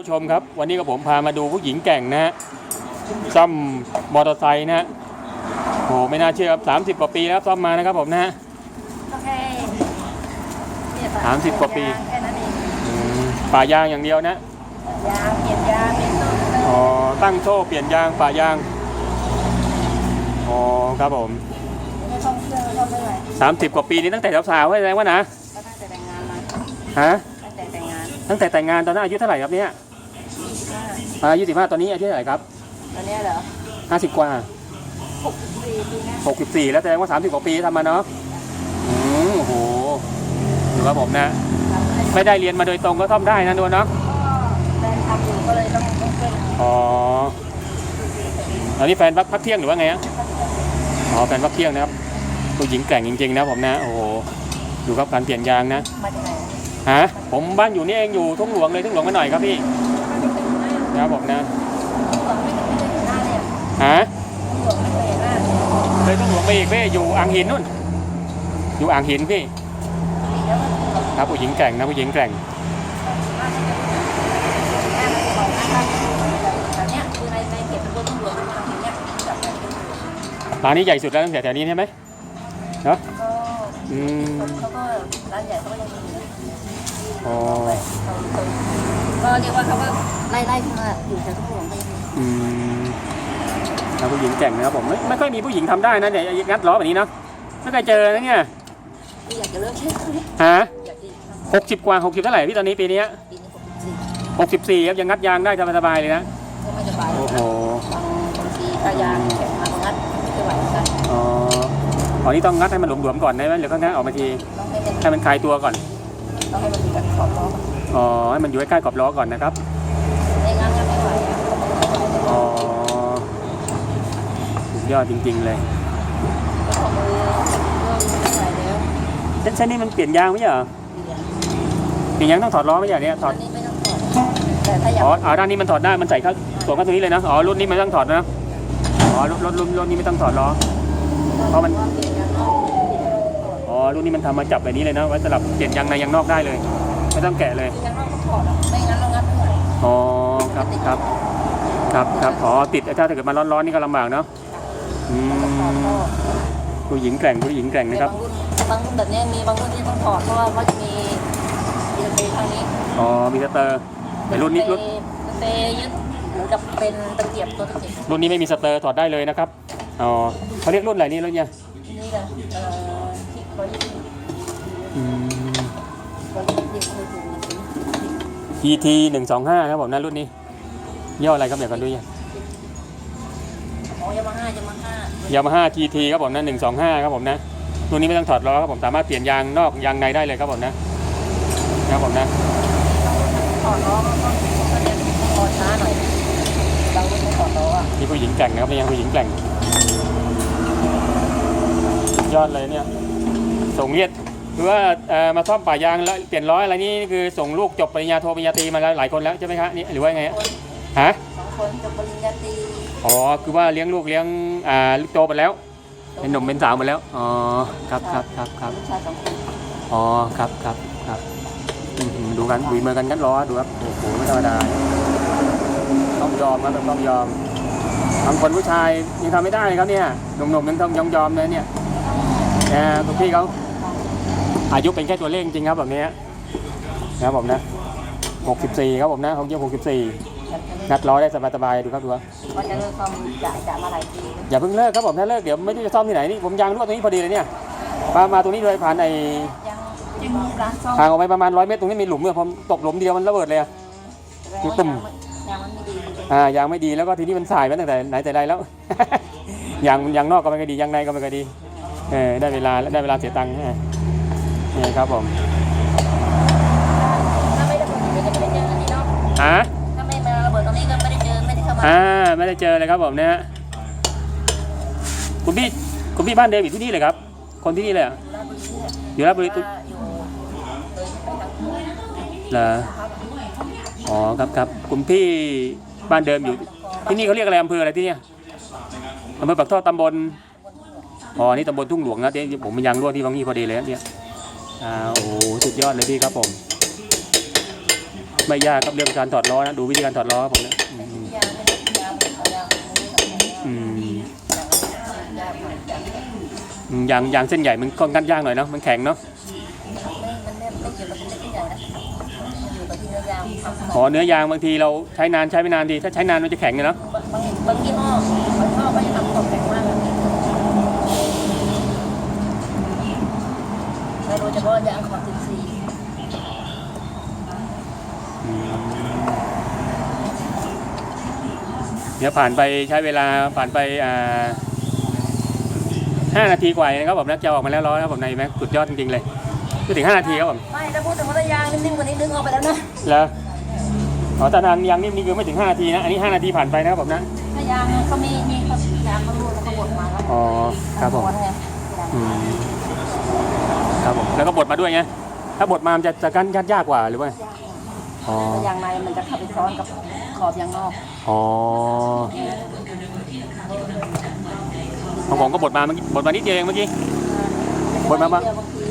ผู้ชมครับวันนี้กับผมพามาดูผู้หญิงแกร่งนะฮะซ่อมมอเตอร์ไซค์นะฮะโอ้ไม่น่าเชื่อครับ30กว่าปีแล้วซ่อมมานะครับผมนะฮะก็แค่เนี่ยสามสิบกว่าปี แค่นั้นเองอืมป่ายางอย่างเดียวนะยางเปลี่ยนยางเปลี่ยนต้นอ๋อตั้งโซ่เปลี่ยนยางป่ายางอ๋อครับผมไม่ต้องเครื่องไม่ต้องอะไร30กว่าปีนี้ตั้งแต่สาวๆให้แสดงว่านะก็ตั้งแต่แต่งงานมาฮะ ตั้งแต่แต่งงานตั้งแต่แต่งงานตอนนั้นอายุเท่าไหร่ครับเนี่ย25อายุ15ตอนนี้อายุเท่าไหร่ครับตอนเนี้ยเหรอ50กว่า64ปีนะ64แล้วแสดงว่า30กว่าปีทำมาเนาะอืมโอ้โหถือว่าผมนะไม่ได้เรียนมาโดยตรงก็ซ่อมได้นะนวลเนาะก็แฟนทำอยู่ก็เลยต้องต้องช่วยอ๋ออันนี้แฟนพักพักเที่ยงหรือว่าไงฮะอ๋อแฟนพักเที่ยงนะครับผู้หญิงแกร่งจริงๆนะผมนะ โอ้โหดูครับการเปลี่ยนยางนะ มาจากไหน ฮะผมบ้านอยู่นี่เองอยู่ทุ่งหลวงเลยทุ่งหลวงมาหน่อยครับพี่นะครับผมนะหลวงไม่เคยเห็นหน้าเลยอะฮะหลวงไม่เคยเห็นหน้าเลยทุ่งหลวงไปอีกพี่อยู่อ่างหินนู่น อยู่อ่างหินพี่ครับผู้หญิงแกร่งนะผู้หญิงแกร่งแต่เนี้ยคือในในเขตตำบลทุ่งหลวนี้ยแบบแบบเป็นหลวงร้านนี้ใหญ่สุดแล้วตั้งแต่แถวนี้ใช่ไหมเนาะอืมเขาก็ร้านใหญ่เขาก็ยังมีอยู่ อ๋อ ก็ เรียกว่าเขาก็ไล่ไล่ๆมาอยู่แถวทุ่งหลวงก็ยังมีอืมแล้วผู้หญิงแกร่งนะครับผมไม่ไม่ค่อยมีผู้หญิงทำได้นะเนี่ยงัดล้อแบบนี้เนาะไม่เคยเจอนะเนี่ยที่อยากจะเลิกใช่ไหมฮะอยากจะทหกสิบกว่าหกสิบเท่าไหร่พี่ตอนนี้ปีนี้ำปีนี้ผมสี่หกสิบสี่ครับยังงัดยางได้สบายๆเลยนะก็ไม่สบายโอ้โหบางบางทีปลายางแข็งมาบางนัดไม่ไหวเหมือนกันอ๋ออ๋อนี่ต้องงัดให้มันหลวมๆก่อนได้ไหมหรือก็งัดออกมาทีต้องให้มันให้มันคลายตัวก่อน ต้องให้มันมีการขอบล้ออ๋ อให้มันอยู่ใกล้ๆกับล้อก่อนนะครับในงานก็ไม่ไหวอะไม่ไหวอ๋อสุดยอดจริง ๆ เลยก็ขอมือเริ่มไม่ไหวแล้วเส้นเส้นนี้มันเปลี่ยนยางไม่ใช่เหรอเปลี่ยนเปลี่ยนยางต้องถอดล้อไม่ใช่เหรอเนี่ยถออัดนนี้ไม่ต้องถอดแต่ถ้าอยากอ๋ออ่าด้านนี้มันถอดได้มันใส่เข้าสวมเข้าตรงนี้เลยนะอ๋อรุ่นนี้ไม่ต้องถอดนะอ๋อรุ่นรุ่นรุ่นรุ่นนี้ไม่ต้องถอดล้อ เพราะมันเปลี่ยนยางนอกเปลี่ยนยางนอกถอดอ๋อรุ่นนี้มันทำมาจับแบบนี้เลยนะไว้สลับเปลี่ยนยางในยางนอกได้เลย ไม่ต้องแกะเลยยางนอกก็ถอดอะไม่งั้นเรางัดไม่ไหวอ๋อครับครับครับครับอ๋อติดถ้าเกิดมาร้อนๆนี่ก็ลำบากเนาะอืถอดมท่อผู้หญิงแกร่งผู้หญิงแกร่งแต่นะครับบางรุ่นบางรุ่นแบบเนี้ยมีบางรุ่นที่ต้องถอดเพราะว่าเขาจะมีดีเททางนี้อ๋อมีสเตอร์แต่รุ่นนี้รุ่นเตยึดเหมือนกับเป็นตะเกียบตัวตะเกียบรุ่นนี้ไม่มีสเตอร์ถอดได้เลยนะครับอ๋อเขาเรียกรุ่นอะไรนี่รุ่นเนี่ยนี่เลยเอ่อที่เขายึดอืมเขายึดยึดมือถือมือถื อ ET หนึ่งสองห้าครับผมนะรุ่นนี้ย่ออะไรครับเดี๋ยวกันดูยังอ๋อยามาฮ่ายามาฮ่ายามาฮ่า GT ครับผมนะหนึ่งสองห้าครับผมนะรุ่นนี้ไม่ต้องถอดล้อครับผมสามารถเปลี่ยนยางนอกยางในได้เลยครับผมนะนะครับผมนะถอดล้อก็ต้องก็จะถอดช้าหน่อยบางรุ่นไม่ถอดล้ออะนี่ผู้หญิงแกร่งนะครับนี่ยังผู้หญิงแกร่งสุดยอดเลยเนี่ยส่งเรียด คือว่าเอ่อมาซ่อมป่ายางแล้วเปลี่ยนล้ออะไรนี่คือส่งลูกจบปริญญาโทปริญญาตรีมาแล้วหลายคนแล้วใช่ไหมครับนี่หรือว่าไงคนฮะสองคนจบปริญญาตรีอ๋อคือว่าเลี้ยงลูกเลี้ยงอ่าลูกโตไปแล้ว เป็นหนุ่มเป็นสาวหมดแล้วอ๋อครับครับครับครับลูกชายสองคนอ๋อครับครับครับอื้อหือดูกันบุยมือกันกันล้อดูครับโอ้โหไม่ธรรมดาต้องยอมครับต้องยอมบางคนผู้ชายยังทำไม่ได้ครับเนี่ยหนุ่มๆยังต้องยอมยอมเลยเนี่ยแต่ทุกพี่เขา อายุเป็นแค่ตัวเลขจริงๆครับแบบนี้นะครับผมนะ 64 ครับผมนะเขาเยอะ64งัดล้อได้สบายๆดูครับดูครับว่าจะเลิกซ่อมจะจะมาหลายปีอย่าเพิ่งเลิกครับผมถ้าเลิกเดี๋ยวไม่รู้จะซ่อมที่ไหนนี่ผมยางรั่วตรงนี้พอดีเลยเนี่ยมามาตรงนี้เลยผ่านไอ้ยังยังร้านซ่อมห่างออกไปประมาณร้อยเมตรตรงนี้มีหลุมเนี่ยผมตกหลุมเดียวมันระเบิดเลยอะตึ้มยางมันไม่ดีอ่ายางไม่ดีแล้วก็ทีนี้มันสายมาตั้งแต่ไหนแต่ไรแล้วยางยางนอกก็ไม่ค่อยดียางในก็ไม่ค่อยดีเออได้เวลาแล้วได้เวลาเสียตังค์ฮะ นี่ครับผมถ้าไม่ระเบิดตรงนี้ก็ไม่ได้เจออันนี้เนาะอะถ้าไม่มาระเบิดตรงนี้ก็ไม่ได้เจอไม่ได้เข้ามาอ่าไม่ได้เจอเลยครับผมเนี่ยฮะคุณพี่คุณพี่บ้านเดวิดที่นี่เลยครับ คนที่นี่เลยเหรออยู่ราชบุรีว่าอยู่เลยไปทางเหนือเหรออ๋อครับครับคุณพี่บ้านเดิมอยู่ ที่นี่เขาเรียกอะไรอำเภออะไรที่เนี่ยอำเภอปากท่อตำบลอ๋อนี่ตำบลทุ่งหลวงนะที่ผมมันยางรั่วที่บางนี่พอดีเลยนะเนี่ย อ่าโอ้โหสุดยอดเลยพี่ครับผม ไม่ยากครับเรื่องการถอดล้อนะดูวิธีการถอดล้อครับผมนะอืมยางไม่ได้ยางเอายางเอาอืมยางเหมือนกันอืมยางยางเส้นใหญ่มันก็งัดยากหน่อยเนาะมันแข็งเนาะไม่มันไม่ไม่เกี่ยวกับเส้นใหญ่นะมันอยู่กับที่เนื้อยางความสขอเนื้อยางบางทีเราใช้นานใช้ไม่นานดี ถ้าใช้นานมันจะแข็งเลยเนาะบางบางยี่ห้อบางยี่ห้อก็จะทำของแข็งมากเลย แต่โดยเฉพาะยางของสิบสี่อืมเดี๋ยวผ่านไปใช้เวลาผ่านไปอ่าห้านาทีกว่าเองนะครับผมนะจะออกมาแล้วล้อนะครับผมในแม็กสุดยอดจริงๆเลยไม่ถึงห้านาทีครับผมไม่ถ้าพูดถึงว่ายางนิ่มๆกว่านี้นึกออกไปแล้วนะแล้วอ๋อตานานยังนี่นี่คือไม่ถึง5นาทีนะอันนี้5นาทีผ่านไปนะครับผมนะถ้ายางเขามีมีเขายางเขารูดแล้วเขาบดมาแล้วอ๋อครับผมม้วนไงอืม ครับผมแล้วก็บดมาด้วยไงถ้าบดมามันจะจะกันยัดยากกว่าหรือว่าอ๋อยางในมันจะเข้าไปซ้อนกับขอบยางนอกอ๋อของผมก็บดมาเมื่อกี้บดมานิดเดียวเองเมื่อกี้ บดมาบ้างบางที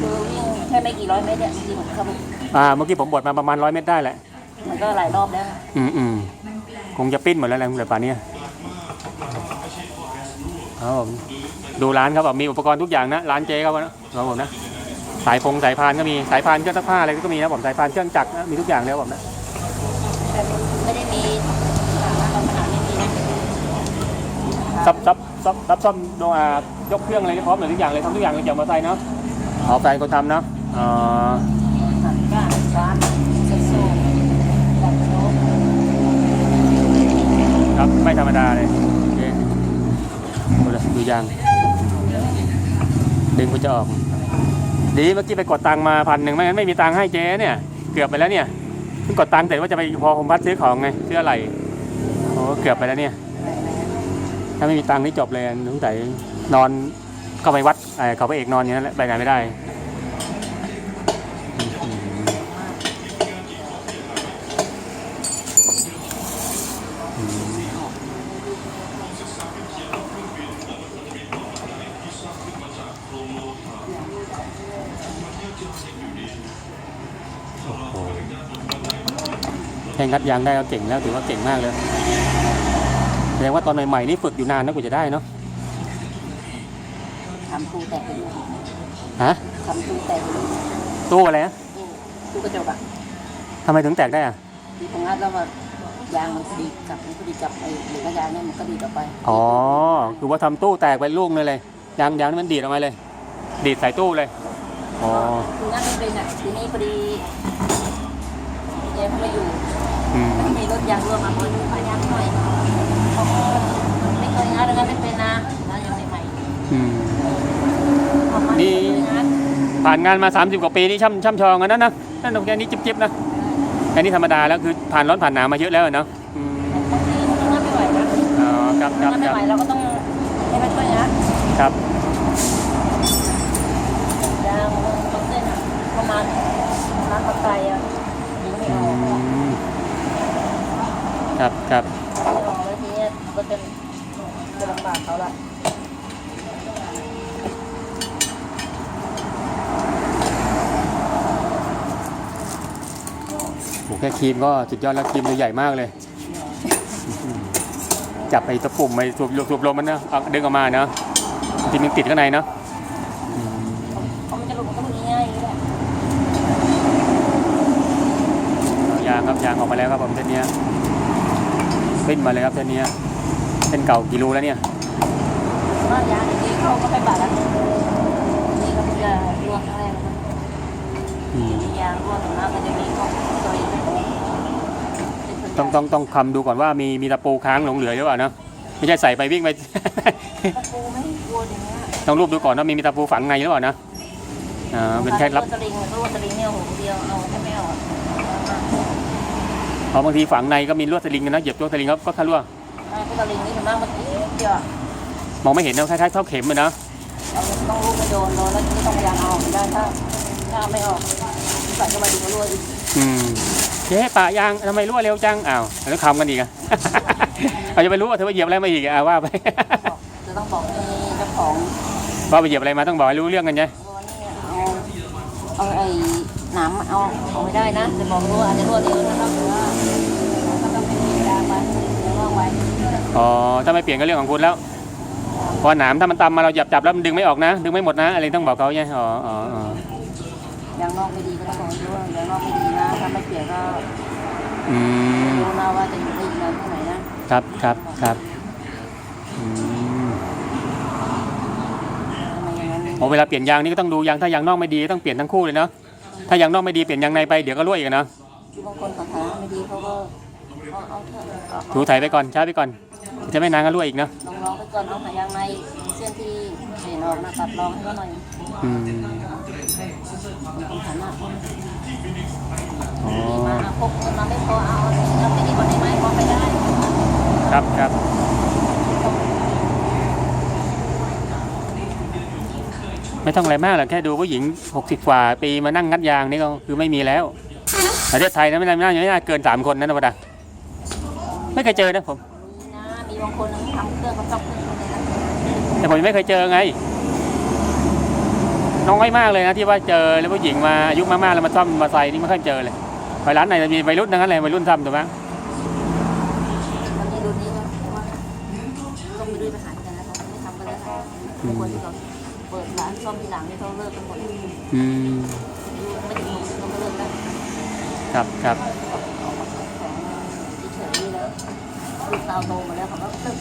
คือวิ่งแค่ไม่กี่ร้อยเมตรเนี่ยบางทีมันเข้าไปอ่าเมื่อกี้ผมบดมาประมาณร้อยเมตรได้แหละมันก็หลายรอบแล้วอืมอืมคงจะปิ้นหมดแล้วแหละเหลือป่านนี้ครับผม ดูร้านครับผมมีอุปกรณ์ทุกอย่างนะร้านเจ๊ครับนะครับผมนะสายพงสายพานก็มีสายพานเครื่องซักผ้าอะไรก็มีนะผมสายพานเครื่องจักรนะมีทุกอย่างเลยครับผมนะแต่ไม่ได้มีสาระเราขนาดไม่มีนะซับซับซับซับซ่อมโดอ่ายกเครื่องอะไรพร้อมหมดทุกอย่างเลยทำทุกอย่างเลยเกี่ยวกับมอเตอร์ไซค์เนาะอ๋อแฟนคนทำเนาะอ๋อตัดก้านร้านเซ็ตโซ่ตัดโซ่ครับไม่ธรรมดาเลยโอ เคดูเลยดูยาง ดึงก็จะออกดีเมื่อกี้ไปกดตังมาพันหนึ่งไม่งั้นไม่มีตังให้เจ๊เนี่ย เกือบไปแล้วเนี่ยเพิ่งกดตังค์แต่ว่าจะไปพอผมพัดซื้อของไงซื้ออะไรโอ้เกือบไปแล้วเนี่ย ถ้าไม่มีตังนี่จบเลยสงสัยนอนก็ไปวัดเอ่อเขาไปเอกนอนอย่างนั้นแหละไปไหนไม่ได้อื้อหืออืมโอ้โหแค่งัดยางได้ก็เก่งแล้วถือว่าเก่งมากเลยแสดงว่าตอนใหม่ๆนี่ฝึกอยู่นานนะกว่าจะได้เนาะทำตู้แตกไปด้วยฮะทำตู้แตกไปด้วยตู้อะไรนะตู้ตู้กระจกอะทำไมถึงแตกได้อะที่ผมงัดแล้วว่ายางมันพอดีกลับมันพอดีกลับไอ้หรือกระยางเนี่ยมันก็ดีกลับไปอ๋อคือว่าทำตู้แตกไปลูกนึงเลยยางยางนี่มันดีดออกมาเลย ดีดใส่ตู้เลยอ๋อคืองัดไม่เป็นอะทีนี้พอดีเจ๊เขาไม่อยู่อื มีรถยางรั่วมาคนพายางหน่อยไม่เคยงัดงัดไม่เป็นนะนะยังใหม่อืมๆออกมานี่ไม่เคยงัดผ่านงานมา 30 กว่าปีนี่ช่ำช่ำชองกันนะนะนั่นตรงแค่นี้จิ๊บๆนะแค่นี้ธรรมดาแล้วคือผ่านร้อนผ่านหนาวมาเยอะแล้วเนาะอืมไม่ไหวครับอ๋อครับครับไม่ครับไหวเราก็ต้องให้มาช่วยงัดครับยางเส้นอะประมาณร้านปลาไก่อะยิงไม่ อื ออกไม่ออก ม ครับครับแล้วทีนี้ก็จะจะลำบากเขาละโหแค่ครีมก็สุดยอดแล้วครีมตัวใหญ่มากเลย จับไอ้ตะปุ่มไอ้สูบสูบลมมันนะเอาดึงออกมาเนาะจริงมันติดข้างในเนาะเพรามันจะหลุดก็หลุดง่ายๆอย่างนี้แหละยางครับยางออกมาแล้วครับผมเส้นเนี้ย ขึ้นมาเลยครับเส้นเนี้ยเส้นเก่ากี่รูแล้วเนี่ยว่ายางอย่างนี้เขาก็ไปบาดแล้วนี่ก็จะรวมครั้งแรกแล้วอืมมียางรวมถึงมากมันจะมีของตัวเองเป็นต้องต้องต้องคำดูก่อนว่ามีมีตะปูค้างหลงเหลือหรือเปล่านะไม่ใช่ใส่ไปวิ่งไปตะปูไม่กลัวอย่างเงี้ยต้องรูปดูก่อนว่ามีมีตะปูฝังในหรือเปล่านะอ่าเป็นแค่รับตะลิงมันก็ว่าตะลิงเนี่ยโหเดียวเอาแค่ไม่ออกเพราะบางทีฝังในก็มีลวดสลิงนะเหยียบลวดสลิงก็ก็ทะลุอ่าพวกตะลิงนี่ส่วนมากมันเดียวมองไม่เห็นนะคล้ายๆเท่าเข็มเลยนะเราต้องรู้ไม่โดนโดนแล้วทีนี้ต้องพยายามเอาออกไม่ได้ถ้าถ้าไม่ออกใส่เข้าไปดีก็รั่วอีกอืมเจ๊ปะยางทำไมรั่วเร็วจังอ้าวแล้วคำกันอีกอะเราจะไปรู้ว่าเธอไปเหยียบอะไรมาอีกอะอะว่าไปจะต้องบอกให้เจ้าของว่าไปเหยียบอะไรมาต้องบอกให้รู้เรื่องกันไงว่าเนี่ยเอาเอาไอ้ หนามเอาเอาไม่ได้นะจะบอกรั่วอาจจะรั่วเร็วนะครับแต่ว่าก็ต้องเป็นยางไว้เดี๋ยวว่างไว้อ๋อถ้าไม่เปลี่ยนก็เรื่องของคุณแล้วเพอหนามถ้ามันตำมาเราจับจับแล้วมันดึงไม่ออกนะ ดึงไม่หมดนะอะไรต้องบอกเขาใช่ไหมอ๋ออ๋ออ๋อยางนอกไม่ดีก็ต้องบอกด้วยยางนอกไม่ดีนะถ้าไม่เปลี่ยนก็อืมรู้นะว่าจะอยู่ได้อีกนานเท่าไหร่นะครับครับครับอืมทำไมอย่างนั้นโอ้เวลาเปลี่ยนยางนี่ก็ต้องดูยางถ้ายางนอกไม่ดีต้องเปลี่ยนทั้งคู่เลยเนาะ ถ้ายางนอกไม่ดีเปลี่ยนยางในไปเดี๋ยวก็รั่วอีกอะเนาะคือบางคนขาขาไม่ดีเขาก็เอาเอาเถอะเอาถูถ่ายไปก่อนช้าไปก่อนจะไม่นานก็รั่วอีกเนาะลองลองไปก่อนเอาหายางในเส้นที่เปลี่ยนออกนะตัดลองให้เขาหน่อยอืมบางคนขาหน้าคนอ๋อ มาพกเงินมาไม่พอเอาเอาไปดีกว่านี้ไหมพอไปได้ ครับครับ ไม่ต้องอะไรมากหรอกแค่ดูผู้หญิง 60 กว่าปีมานั่งงัดยางนี่ก็คือไม่มีแล้วประเทศไทยนะไม่น่าไม่น่าไม่น่าเกินสามคนนะธรรมดาไม่เคยเจอนะผมมีนะมีบางคนทำเครื่องเขาชอบเครื่องเลยนะแต่ผมยังไม่เคยเจอไงน้อยมากเลยนะที่ว่าเจอแล้วผู้หญิงมาอายุมากๆแล้วมาซ่อมมาใส่นี่ไม่ค่อยเจอเลยไปร้านไหนจะมีวัยรุ่นทั้งนั้นเลยวัยรุ่นซ่อมถูกไหมวันนี้รุ่นนี้ก็ว่าต้องไปด้วยปัญหากันนะเขาไม่ทำกันแล้วนะบางคนที่ เขาเปิดร้านซ่อมทีหลังนี่เขาเลิกกันหมดอายุอืมไม่ถึงหกสิบก็ไม่เลิกแล้วครับครับเฉยๆนี่แล้วลูกเราโตมาแล้วเขาก็เลิก